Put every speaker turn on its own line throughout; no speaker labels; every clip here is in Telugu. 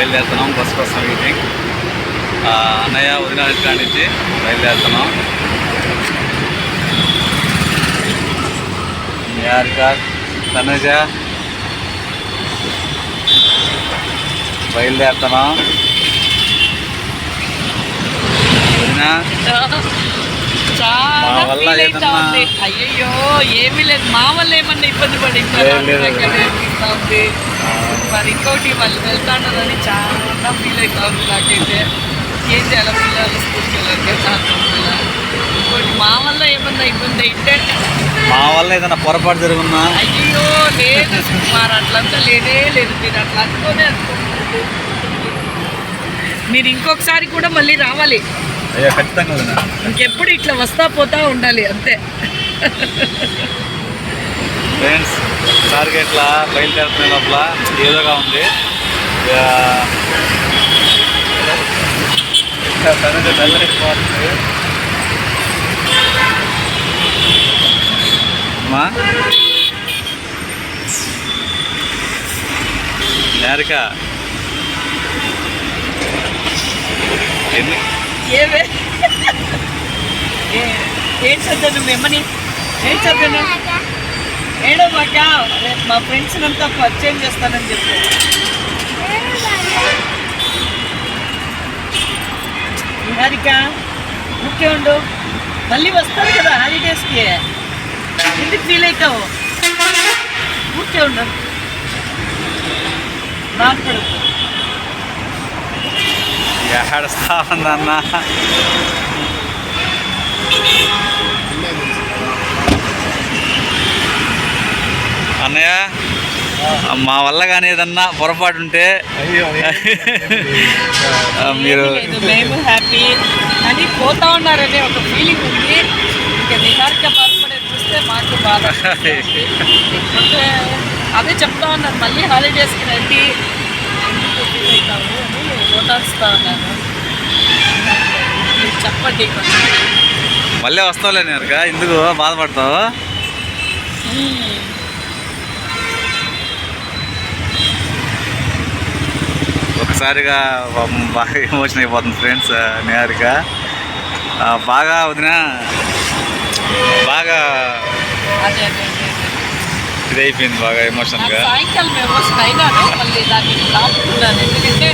బయలుదేరుతున్నాం బస్ కోసం మీటింగ్ అన్నయ్య వదిన ఇంటి నుంచి బయలుదేరుతున్నాం. నిహారిక తనజ బయలుదేరుతున్నాం. వదిన
చాలా feel అవుతా ఉంది. అయ్యయ్యో ఏమీ లేదు. మా వల్ల ఏమన్నా ఇబ్బంది పడి. ఉంది మరి ఇంకోటి వాళ్ళు వెళ్తానని చాలా ఫీల్ అవుతా ఉంది నాకైతే. ఏం చేయాలి పిల్లలు స్కూల్కి వెళ్ళాలి ఇంకోటి మా వల్ల ఏమన్నా ఇబ్బంది అయితే?
మా వల్ల ఏదైనా పొరపాటు జరుగున్నా
అయ్యో లేదు. సుమారు అట్లంతా లేదే లేదు. మీరు అట్లా అనుకోనే అనుకోలేదు మీరు ఇంకొకసారి కూడా మళ్ళీ రావాలి.
అయ్యో ఖచ్చితంగా వదిన.
ఇంకెప్పుడు ఇట్లా వస్తా పోతా ఉండాలి అంతే.
ఫ్రెండ్స్ ఒకసారిగా ఇట్లా బయలుదేరుతున్న లోపల ఏదోగా ఉంది. తెల్లరిపోతుంది అమ్మా. నేరిక ఎన్ని
ఏవే ఏ- ఏం చదివాను మేమని? ఏం చదివాను ఏడో మాక రేపు మా ఫ్రెండ్స్ అంతా పరిచయం చేస్తానని చెప్పారు నిహారిక ఊరికే ఉండు. మళ్ళీ వస్తారు కదా హాలిడేస్కి ఎందుకు ఫీల్ అవుతావు? ఊరికే ఉండు. బాధపడకు
ఏడుస్తా ఉందన్న అన్నయ్య మా వల్ల కానీ ఏదన్నా పొరపాటు ఉంటే మీరు
మేము హ్యాపీ అని పోతా ఉన్నారనే ఒక ఫీలింగ్ ఉంది ఇంకా చూస్తే మాకు బాధ అదే చెప్తా ఉన్నారు మళ్ళీ హాలిడేస్కి రండి మీరు చెప్పండి
మళ్ళీ వస్తావులే నేరుగా ఎందుకు బాధపడతావు. ఒకసారిగా బాగా ఎమోషన్ అయిపోతుంది ఫ్రెండ్స్ నిహారిక బాగా వదిన బాగా. ఇది అయిపోయింది బాగా ఎమోషన్గా.
సాయంకాలం ఎమోషన్ అయినాను మళ్ళీ దాన్ని దాచుకున్నాను ఎందుకంటే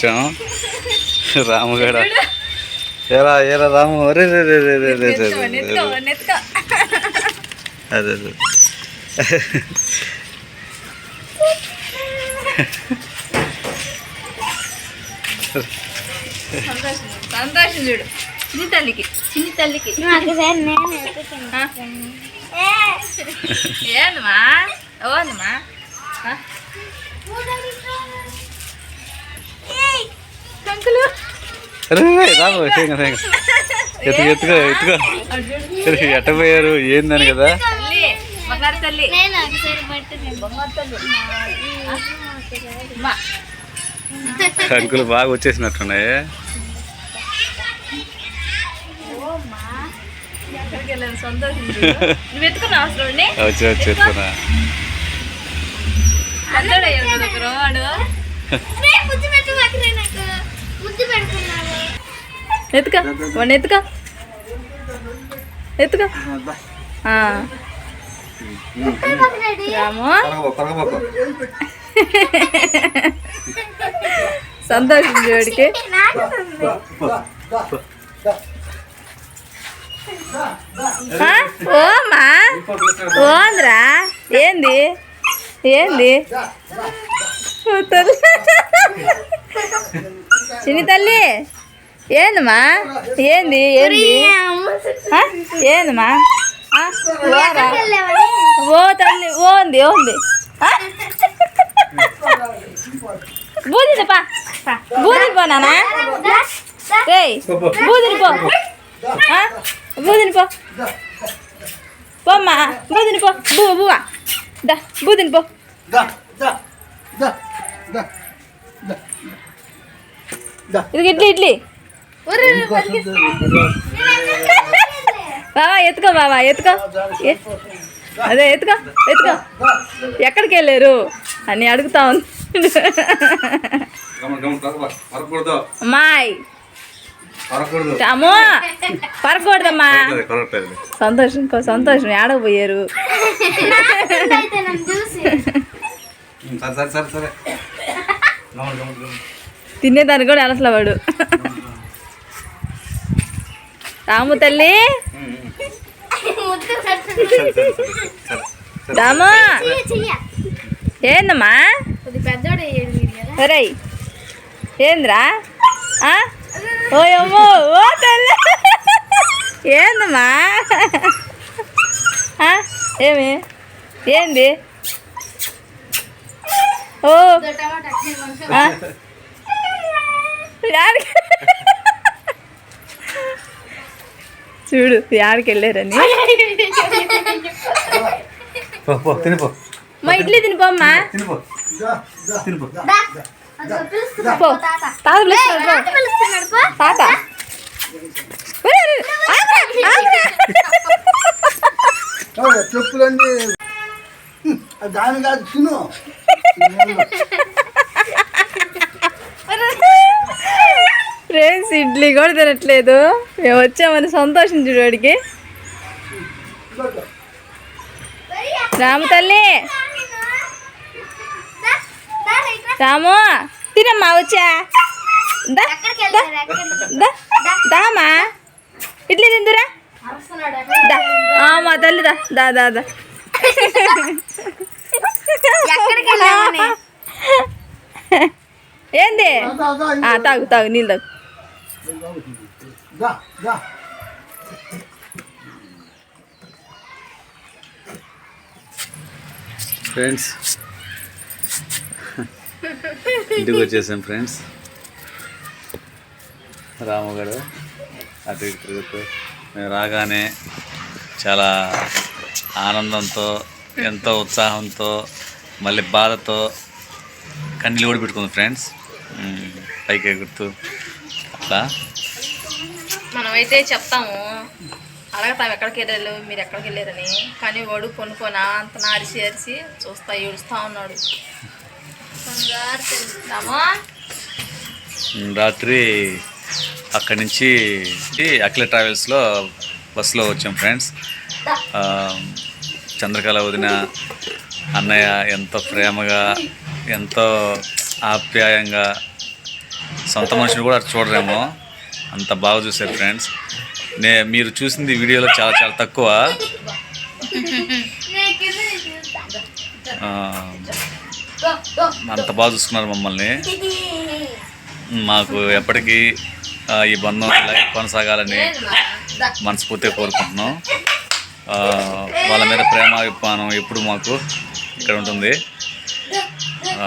వచ్చాము
రాము కూడా ఎలా ఏరా రాము? అరే రే రే అదే
చిన్ని తల్లికి తల్లికి.
అంకుల్. రాము ఎత్తుకో ఎత్తుకో ఎత్తుకో. ఎట్ట పోయారు ఏందని కదా? అంకులు బాగా వచ్చేసినట్టున్నాయి. వచ్చి
ఎత్తుక వాడిని ఎత్తుక. ఎత్తుక. ఆ. రాము. సంతోషం చూడికి ఆ? ఓమా ఓంద్రా ఏంది? ఏంది? తల్లి. చిన్ని తల్లి ఏందమ్మా? ఏంది ఏంది? ఏందమ్మా? ఓ తల్లి ఓంది ఓంది. ఆ? బూదిని పా. బూదిని పో నానా. రేయ్ బూదిని పో. ఆ? బూదిని పో. పోమ్మా. బూదిని పో. బువ్వ బువ్వ. దా బూదిని పో. ఇది ఇడ్లీ ఇడ్లీ. బావా ఎత్తుకో బావా ఎత్తుకో. అదే ఎత్తుకో ఎత్తుకో. ఎక్కడికి వెళ్ళారు? అని అడుగుతా ఉంది. అమ్మాయి
పరకూడదు.
అమ్మో పరకూడదమ్మా. సంతోషం కో- సంతోషం. ఏడకు పోయారు
సరే సరే సరే.
తినేదాన్ని కూడా అలసలు వాడు. రాము తల్లి. రాము. ఏందమ్మా? సరే ఏంద్రా? ఓయమ్మో ఓ తల్లి. ఏందమ్మా? ఏమి? ఏంది? చూడు యాడికి వెళ్ళారని
తినిపో
మా ఇడ్లీ
తినిపో
అమ్మా.
చెప్పులండి దాని కాదు తిను.
ఫ్రెండ్స్ ఇడ్లీ కూడా తినట్లేదు. మేము వచ్చామని సంతోషం చూడవాడికి రాము తల్లి. రాము తినమ్మా వచ్చా. దా, దా, దామా. ఇడ్లీ తిందురా. ఆ, మా తల్లి దా దా దా. దా ఏంది?
దా, దా,
ఆ, తాగు తాగు నీళ్ళు తాగు.
ఫ్రెండ్స్ ఇంటికి వచ్చేసాం ఫ్రెండ్స్ రాముగాడు అటు ఇటు తిరుగుతూ. మేము రాగానే చాలా ఆనందంతో ఎంతో ఉత్సాహంతో మళ్ళీ బాధతో కన్నీళ్ళు కూడా పెట్టుకుంది ఫ్రెండ్స్. పైకి ఎగురుతూ అట్లా.
మనమైతే చెప్తాము అడగతాం ఎక్కడికి వెళ్ళారు మీరు ఎక్కడికి వెళ్ళారని కానీ వాడు కొనుక్కోనా అంత అరిసి అరిసి చూస్తా ఏడుస్తా ఉన్నాడు.
రాత్రి అక్కడి నుంచి అఖిల ట్రావెల్స్లో బస్సులో వచ్చాం ఫ్రెండ్స్. చంద్రకళ వదిన అన్నయ్య ఎంతో ప్రేమగా ఎంతో ఆప్యాయంగా సొంత మనుషులు కూడా చూడరేమో. అంత బాగా చూశారు ఫ్రెండ్స్. నే మీరు చూసింది వీడియోలో చాలా చాలా తక్కువ. అంత బాగా చూసుకున్నారు మమ్మల్ని. మాకు ఎప్పటికీ ఈ బంధం కొనసాగాలని మనస్ఫూర్తిగా కోరుకుంటున్నాం. వాళ్ళ మీద ప్రేమ అభిమానం ఎప్పుడు మాకు ఇక్కడ ఉంటుంది.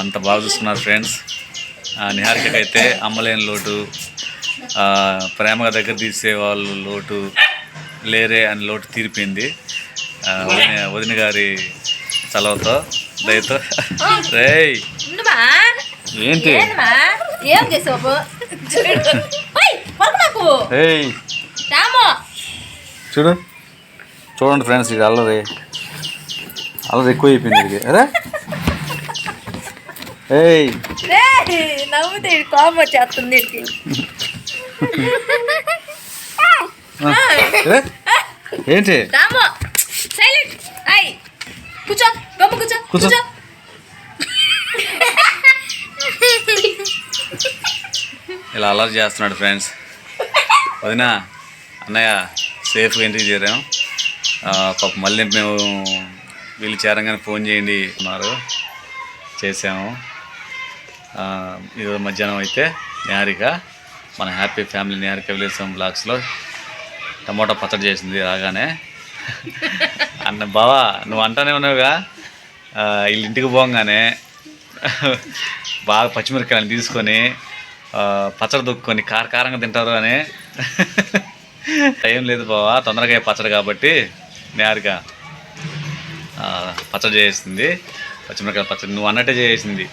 అంత బాగా చూస్తున్నారు ఫ్రెండ్స్. నిహారికకి అయితే అమ్మలేని లోటు. ప్రేమగా దగ్గర తీసే వాళ్ళు లోటు లేరే అని లోటు తీరిపోయింది. వదిన వదిన గారి చలవతో దయతో. రేయ్!
ఉండుమా?
ఏంటి?
ఏం చేసావు చూడు.
చూడండి ఫ్రెండ్స్ ఇది అల్లరి. అల్లరి ఎక్కువ అయిపోయింది ఇది అరే. ఏయ్.
నవ్వుతే కోపం వచ్చేస్తుంది?
ఏంటి?
రాము సైలెంట్ అయ్ కూర్చో గమ్మ కూర్చో
కూర్చో. ఇలా అల్లరి చేస్తున్నాడు ఫ్రెండ్స్. వదినా అన్నయ్య సేఫ్గా ఇంటికి చేరాం. ఆ, పాప మళ్ళీ మేము వీళ్ళు చేరంగానే ఫోన్ చేయండి అన్నారు. చేసాము ఈరోజు మధ్యాహ్నం అయితే నిహారిక మన హ్యాపీ ఫ్యామిలీ నిహారిక విలేసం బ్లాగ్స్లో టమోటా పచ్చడి చేసింది రాగానే. అన్న బావా నువ్వు అంటానే ఉన్నావుగా. ఆ, వీళ్ళ ఇంటికి పోగానే బాగా పచ్చిమిరపకాయలు తీసుకొని పచ్చడి దుక్కుని కార కారంగా తింటారు అని. టైం లేదు బావా తొందరగా పచ్చడి కాబట్టి నేరుగా పచ్చడి చేసింది పచ్చిమిరపకాయల పచ్చడి నువ్వు అన్నట్టే చేసింది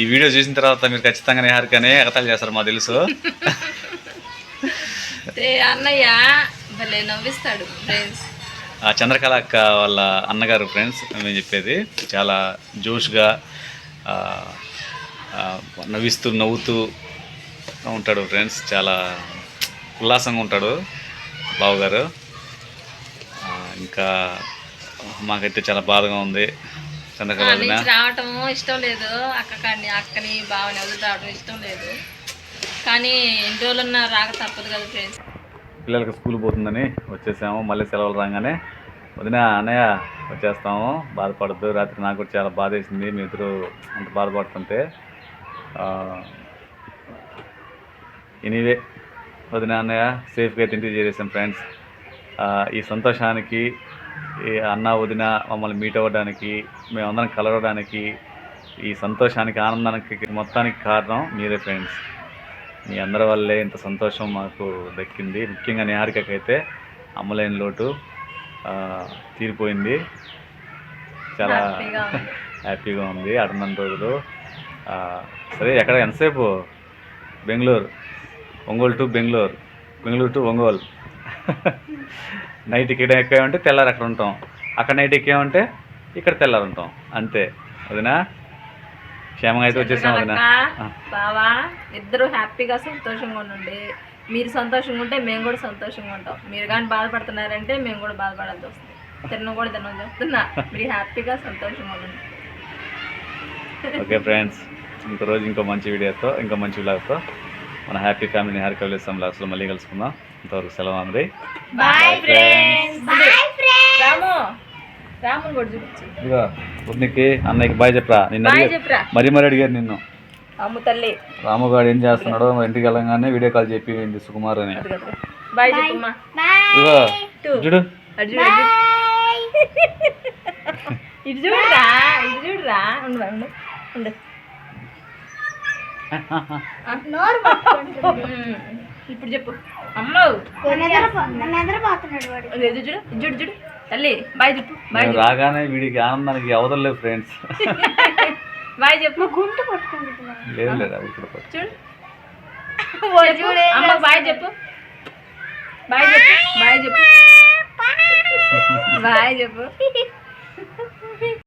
ఈ వీడియో చూసిన తర్వాత మీరు ఖచ్చితంగా నేహారికనే ఎగతాలు చేస్తారు మాకు తెలుసు.
అన్నయ్య భలే నవ్విస్తాడు ఫ్రెండ్స్.
చంద్రకళ అక్క వాళ్ళ అన్నగారు ఫ్రెండ్స్ మేము చెప్పేది చాలా జోష్గా నవ్విస్తూ నవ్వుతూ ఉంటాడు ఫ్రెండ్స్. చాలా ఉల్లాసంగా ఉంటాడు బావగారు. ఇంకా మాకైతే చాలా బాధగా ఉంది. చంద్రకళ వదిన.
నుంచి రావటం ఇష్టం లేదు. అక్క కాడిని అక్కని బావని వదిలి రావడం ఇష్టం లేదు. కానీ ఎన్ని రోజులున్నా రాక తప్పదు కదా ఫ్రెండ్స్.
పిల్లలకి స్కూల్ పోతుందని వచ్చేసాము. మళ్ళీ సెలవులు రాగానే వదిన అన్నయ్య వచ్చేస్తాము. బాధపడద్దు. రాత్రి నాకు కూడా చాలా బాధ వేసింది. మీ ఇద్దరు అంత బాధపడుతుంటే. ఎనీవే వదిన అన్నయ్య సేఫ్గా అయితే ఇంటికి చేరేసాం ఫ్రెండ్స్. ఈ సంతోషానికి ఈ అన్న వదిన మమ్మల్ని మీట్ అవ్వడానికి మేమందరం కలవడానికి ఈ సంతోషానికి ఆనందానికి మొత్తానికి కారణం మీరే ఫ్రెండ్స్ మీ అందరి వల్లే ఇంత సంతోషం మాకు దక్కింది. ముఖ్యంగా నిహారికకి అయితే అమ్మలేని లోటు తీరిపోయింది. చాలా
హ్యాపీగా ఉంది.
అటున్న రోజులు. సరే ఎక్కడ ఎంతసేపు? Bengaluru. Ongole to Bengaluru. Bengaluru to Ongole. Night ఇక్కడ ఎక్కామంటే తెల్లారి అక్కడ ఉంటాం. అక్కడ నైట్ ఎక్కామంటే ఇక్కడ తెల్లారి ఉంటాం. అంతే. అదినా క్షేమంగా అయితే వచ్చేసాం వదినా. ఆ.
బావా ఇద్దరు హ్యాపీగా సంతోషంగా ఉండండి. మీరు సంతోషంగా ఉంటే మేము కూడా సంతోషంగా ఉంటాం. మీరు కానీ బాధపడుతున్నారంటే మేము కూడా బాధపడాల్సి వస్తుంది. తిన్న కూడా తిన్నాం చెప్తున్నా మీరు హ్యాపీగా సంతోషంగా ఉండండి.
ఓకే ఫ్రెండ్స్ ఇంకో రోజు ఇంకో మంచి వీడియోతో ఇంకో మంచి వ్లాగ్తో మన హ్యాపీ ఫ్యామిలీ హ్యాపీ కవిలేస్తాం వ్లాగ్స్లో మళ్ళీ కలుసుకుందాం. ఇంతవరకు సెలవు ఇదిగో వదినికి అన్నయ్యకి బాయ్ చెప్పరా? నిన్ను మరీ మరీ అడిగారు నిన్ను.
అమ్ము తల్లి.
రాముగాడు ఏం చేస్తున్నాడో ఇంటికి వెళ్ళగానే వీడియో కాల్ చెప్పింది సుకుమార్ అని. చూడు.
ఇటు చూడరా ఇటు చూడరా. ఉండు. ఉండు. ఇప్పుడు చెప్పు. అమ్మో. చూడు చూడు చూడు. తల్లి బాయ్ చెప్పు బాయ్
రాగానే వీడికి ఆనందానికి అవదలేదు ఫ్రెండ్స్.
బాయ్ చెప్పు.
లేదు లేదు అవి ఇక్కడ పట్టు.
చూడు. చెప్పు. అమ్మ బాయ్ చెప్పు. బాయ్ చెప్పు బాయ్ చెప్పు. బాయ్ చెప్పు.